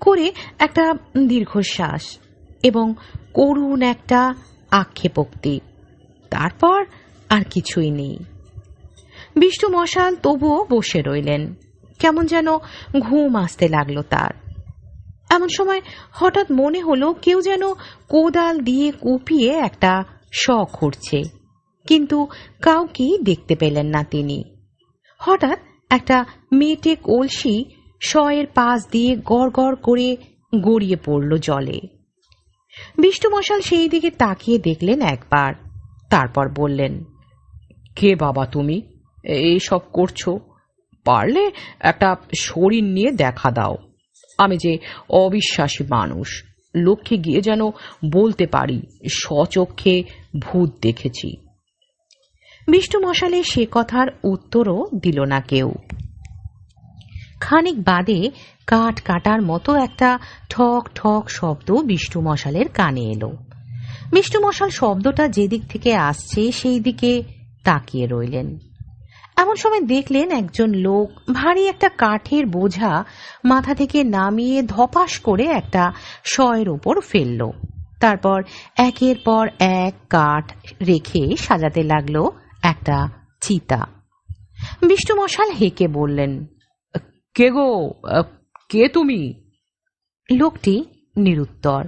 করে একটা দীর্ঘশ্বাস এবং করুণ একটা আক্ষেপোক্তি। তারপর আর কিছুই নেই। বিষ্ণু মশাল তবুও বসে রইলেন। কেমন যেন ঘুম আসতে লাগল তার। এমন সময় হঠাৎ মনে হলো কেউ যেন কোদাল দিয়ে কুপিয়ে একটা শখ খুঁড়ছে কিন্তু কাউকেই দেখতে পেলেন না তিনি। হঠাৎ একটা মেটে কলসি শয়ের পাশ দিয়ে গড় গড় করে গড়িয়ে পড়ল জলে। বিষ্ণু মশাল সেই দিকে তাকিয়ে দেখলেন একবার। তারপর বললেন, কে বাবা তুমি? এইসব করছ? পারলে একটা শরীর নিয়ে দেখা দাও। আমি যে অবিশ্বাসী মানুষ, লক্ষ্যে গিয়ে যেন বলতে পারি, স্বচক্ষে ভূত দেখেছি। বিষ্ণু মশালে সে কথার উত্তরও দিল না কেউ। খানিক বাদে কাঠ কাটার মতো একটা ঠক ঠক শব্দ বিষ্ণু মশালের কানে এলো। বিষ্ণু মশাল শব্দটা যেদিক থেকে আসছে সেই দিকে তাকিয়ে রইলেন। এমন সময় দেখলেন একজন লোক ভারী একটা কাঠের বোঝা মাথা থেকে নামিয়ে ধপাস করে একটা শয়ের ওপর ফেলল। তারপর একের পর এক কাঠ রেখে সাজাতে লাগল একটা চিতা। বিষ্ণু মশাল হেঁকে বললেন কে গো? কে তুমি? লোকটি নিরুত্তর।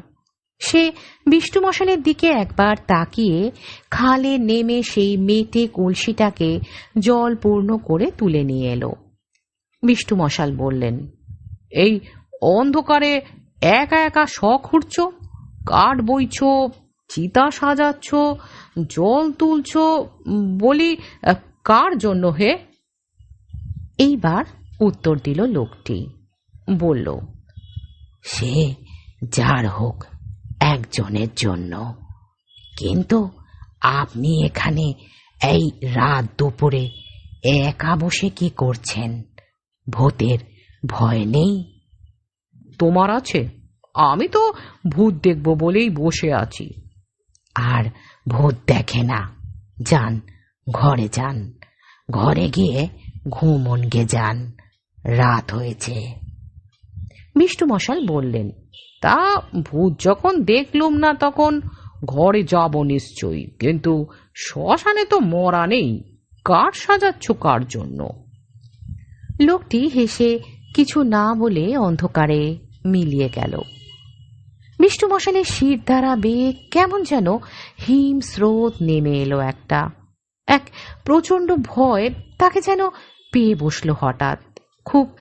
সে বিষ্ণু মশালের দিকে একবার তাকিয়ে খালে নেমে সেই মেটে কলসিটাকে জল পূর্ণ করে তুলে নিয়ে এলো। বিষ্ণু মশাল বললেন এই অন্ধকারে একা একা শখ উঠছ কাঠ বইছ চিতা সাজাচ্ছ জল তুলছ বলি কার জন্য হে? এইবার উত্তর দিল লোকটি। বলল সে যার হোক একজনের জন্য। কিন্তু আপনি এখানে এই রাত দুপুরে একা বসে কি করছেন? ভূতের ভয় নেই? তোমার আছে। আমি তো ভূত দেখব বলেই বসে আছি। আর ভূত দেখে না। যান ঘরে যান। ঘরে গিয়ে ঘুমনগে যান। রাত হয়েছে। বিষ্ণু মশাল বললেন, তা ভূত যখন দেখলুম না তখন ঘরে যাব নিশ্চয়ই, কিন্তু শ্মশানে তো মরা নেই, কার সাজাচ্ছ কার জন্য? লোকটি হেসে কিছু না বলে অন্ধকারে মিলিয়ে গেল। বিষ্ণু মশালের শির দ্বারা বেয়ে কেমন যেন হিম স্রোত নেমে এলো একটা। এক প্রচণ্ড ভয় তাকে যেন পেয়ে বসল হঠাৎ। ٹھیک